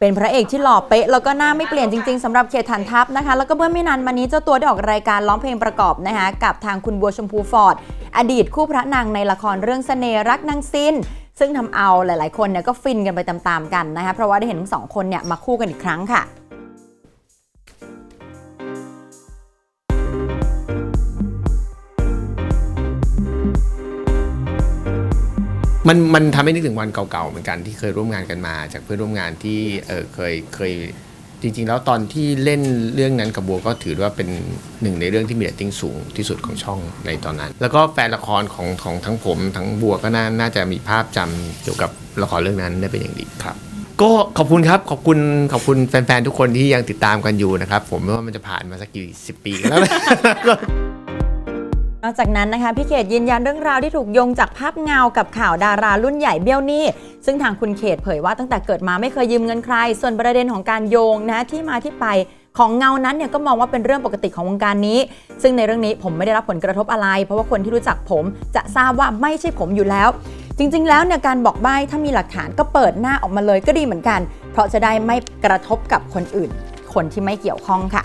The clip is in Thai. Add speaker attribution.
Speaker 1: เป็นพระเอกที่หล่อเป๊ะแล้วก็หน้าไม่เปลี่ยนจริงๆสำหรับเขตฐานทัพนะคะ แล้วก็เมื่อไม่นานมานี้เจ้าตัวได้ออกรายการร้องเพลงประกอบนะคะกับทางคุณบัวชมพูฟอร์ด อดีตคู่พระนางในละครเรื่องเสน่รักนางซินซึ่งทำเอาหลายๆ คนเนี่ยก็ฟินกันไปตามๆกันนะคะเพราะว่าได้เห็นทั้งสองคนเนี่ยมาคู่กันอีกครั้งค่ะ
Speaker 2: มันมันทำให้นึกถึงวันเก่าๆเหมือนกันที่เคยร่วมงานกันมา จากเพื่อนร่วมงานที่เออเคยเคยจริง ๆ แล้วตอนที่เล่นเรื่องนั้นกับบัวก็ถือว่าเป็นหนึ่งในเรื่องที่มีเรตติ้งสูงที่สุดของช่องในตอนนั้น แล้วก็แฟนละครของของทั้งผมทั้งบัวก็น่าน่าจะมีภาพจำเกี่ยวกับละครเรื่องนั้นได้เป็นอย่างดีครับ ก็ขอบคุณครับขอบคุณขอบคุณแฟนๆทุกคนที่ยังติดตามกันอยู่นะครับ ผมไม่ว่ามันจะผ่านมาสักกี่สิบปีกันแล้ว
Speaker 1: นอกจากนั้นนะคะพี่เขตยืนยันเรื่องราวที่ถูกโยงจากภาพเงากับข่าวดารารุ่นใหญ่เบี้ยวหนี้ ซึ่งทางคุณเขตเผยว่าตั้งแต่เกิดมาไม่เคยยืมเงินใคร ส่วนประเด็นของการโยงนะที่มาที่ไปของเงานั้นเนี่ยก็มองว่าเป็นเรื่องปกติของวงการนี้ ซึ่งในเรื่องนี้ผมไม่ได้รับผลกระทบอะไร เพราะว่าคนที่รู้จักผมจะทราบว่าไม่ใช่ผมอยู่แล้ว จริงๆ แล้วเนี่ยการบอกใบ้ถ้ามีหลักฐานก็เปิดหน้าออกมาเลยก็ดีเหมือนกัน เพราะจะได้ไม่กระทบกับคนอื่น คนที่ไม่เกี่ยวข้องค่ะ